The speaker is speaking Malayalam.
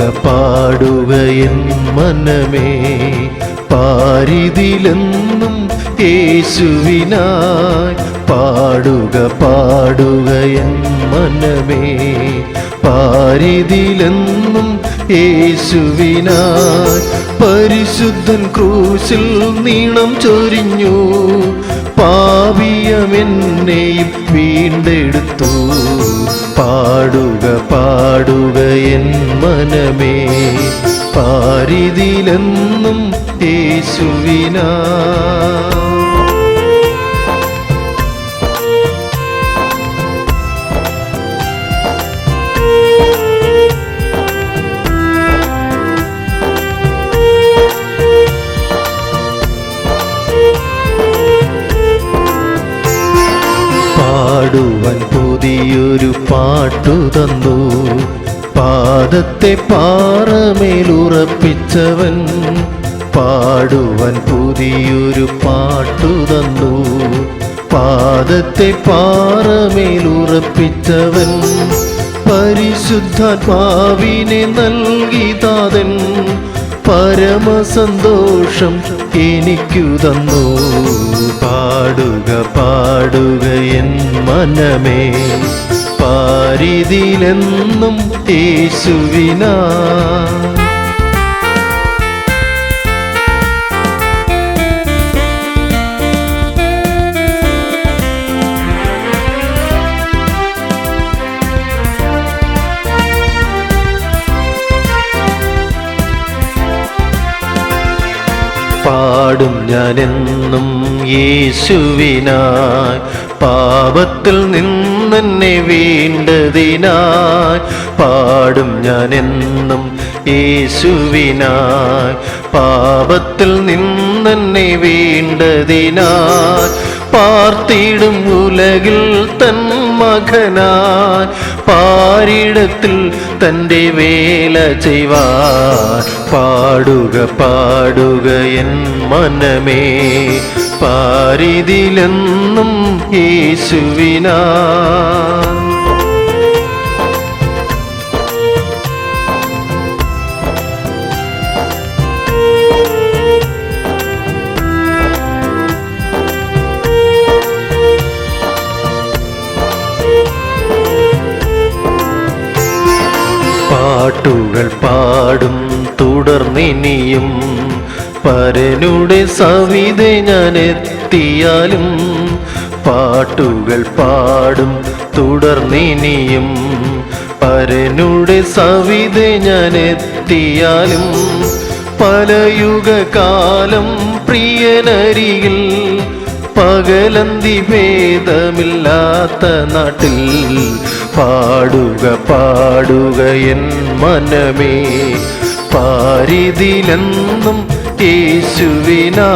പാടുക പാടുക എൻ മനമേ പാരിതിലെന്നും യേശുവിനായി പാടുക പാടുക എൻ മനമേ പാരിതിലെന്നും യേശുവിനായി പരിശുദ്ധൻ ക്രൂശിൽ നീണം ചൊരിഞ്ഞു. പാവിയമെന്നെയും വീണ്ടെടുത്തു. പാടുക പാടുക എൻ മനമേ. പാരിതിലെന്നും യേശുവിനാ. പുതിയൊരു പാട്ടു തന്നു. പാദത്തെ പാറമേലുറപ്പിച്ചവൻ പാടുവൻ പുതിയൊരു പാട്ടു തന്നു. പാദത്തെ പാറമേലുറപ്പിച്ചവൻ പരിശുദ്ധാത്മാവിനെ നൽകി താതൻ പരമസന്തോഷം എനിക്കു തന്നു. പാടുക പാടുക എൻ മനമേ. പാരിതിലെന്നും യേശുവിനാ. പാടും ഞാനെന്നും യേശുവിനായി പാപത്തിൽ നിന്നെന്നെ വീണ്ടതിനായി പാടും ഞാനെന്നും യേശുവിനായി പാപത്തിൽ നിന്നെന്നെ വീണ്ടതിനായി പാർത്തിടും ഉലകിൽ തൻ മകനായി. പാരിടത്തിൽ തന്റെ വേല ചെയ്വാൻ. പാടുക പാടുക എൻ മനമേ. പാരിതിലെന്നും യേശുവിനാ. പാട്ടുകൾ പാടും തുടർന്നിനിയും പരനുടെ സവിത ഞാൻ എത്തിയാലും പാട്ടുകൾ പാടും തുടർന്നിനിയും പരനുടെ സവിത ഞാൻ എത്തിയാലും പലയുഗകാലം പ്രിയനരികിൽ പകലന്തി ഭേദമില്ലാത്ത നാട്ടിൽ പാടുക പാടുക എൻ മനമേ പാരിതിലെന്നും യേശുവിനാ.